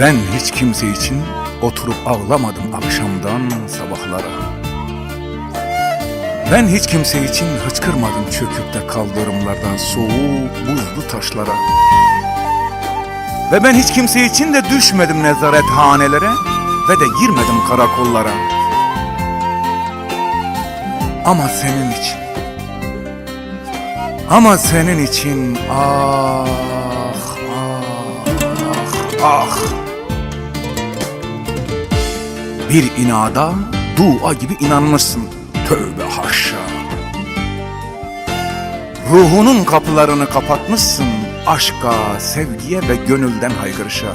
Ben hiç kimse için oturup ağlamadım akşamdan sabahlara. Ben hiç kimse için hıçkırmadım çöküp de kaldırımlardan soğuk buzlu taşlara. Ve ben hiç kimse için de düşmedim nezarethanelere ve de girmedim karakollara. Ama senin için. Ama senin için ah ah ah. Bir inada dua gibi inanmışsın. Tövbe haşa. Ruhunun kapılarını kapatmışsın aşka, sevgiye ve gönülden haykırışa.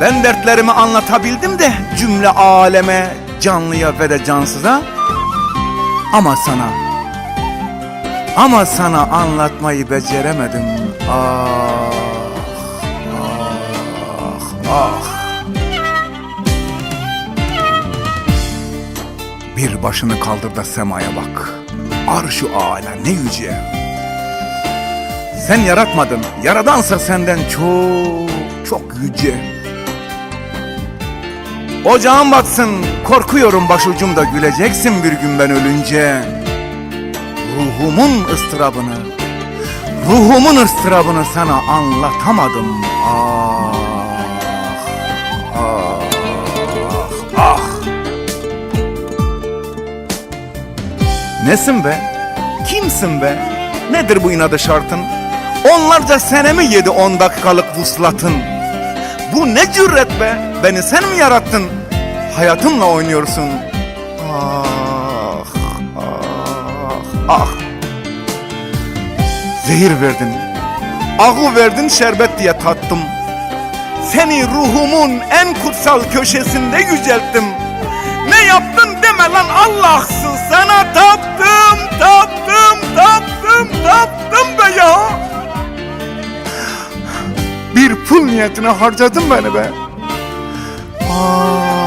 Ben dertlerimi anlatabildim de cümle aleme, canlıya ve de cansıza. Ama sana, ama sana anlatmayı beceremedim. Ah, ah, ah. Bir başını kaldır da semaya bak. Arş-ı âlâ ne yüce. Sen yaratmadın, yaradansa senden çok, çok yüce. Ocağın batsın, korkuyorum başucumda güleceksin bir gün ben ölünce. Ruhumun ıstırabını, ruhumun ıstırabını sana anlatamadım. Ah, ah. Nesin be? Kimsin be? Nedir bu inadı şartın? Onlarca senemi yedi on dakikalık vuslatın. Bu ne cüret be? Beni sen mi yarattın? Hayatımla oynuyorsun. Ah, ah, ah. Zehir verdin. Ahu verdin şerbet diye tattım. Seni ruhumun en kutsal köşesinde yücelttim. Ne yaptın deme lan Allah'sın taptım, taptım, taptım, taptım be ya. Bir pul niyetine harcadın beni be. Ah,